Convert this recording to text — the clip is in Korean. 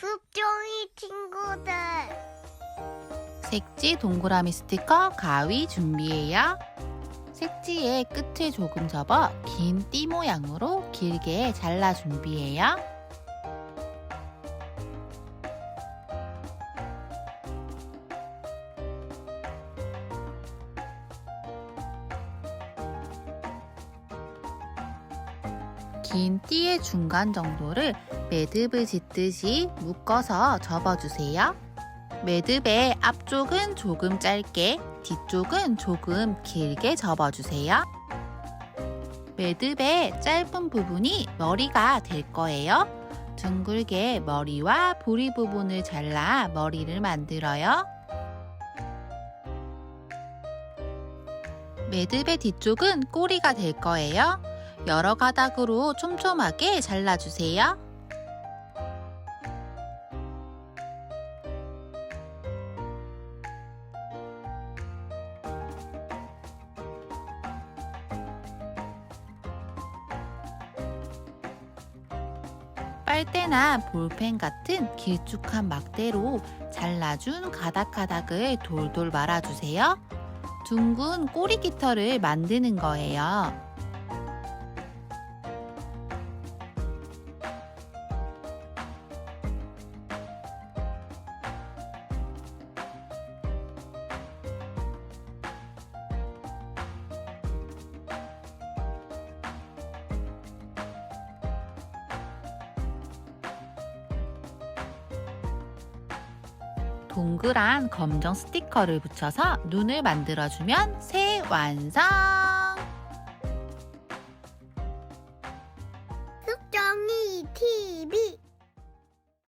숲종이 친구들. 색지 동그라미 스티커 가위 준비해요. 색지의 끝을 조금 접어 긴 띠 모양으로 길게 잘라 준비해요. 긴 띠의 중간 정도를 매듭을 짓듯이 묶어서 접어주세요. 매듭의 앞쪽은 조금 짧게, 뒤쪽은 조금 길게 접어주세요. 매듭의 짧은 부분이 머리가 될 거예요. 둥글게 머리와 부리 부분을 잘라 머리를 만들어요. 매듭의 뒤쪽은 꼬리가 될 거예요. 여러 가닥으로 촘촘하게 잘라주세요. 빨대나 볼펜 같은 길쭉한 막대로 잘라준 가닥가닥을 돌돌 말아주세요. 둥근 꼬리 깃털을 만드는 거예요. 동그란 검정 스티커를 붙여서 눈을 만들어주면 새 완성!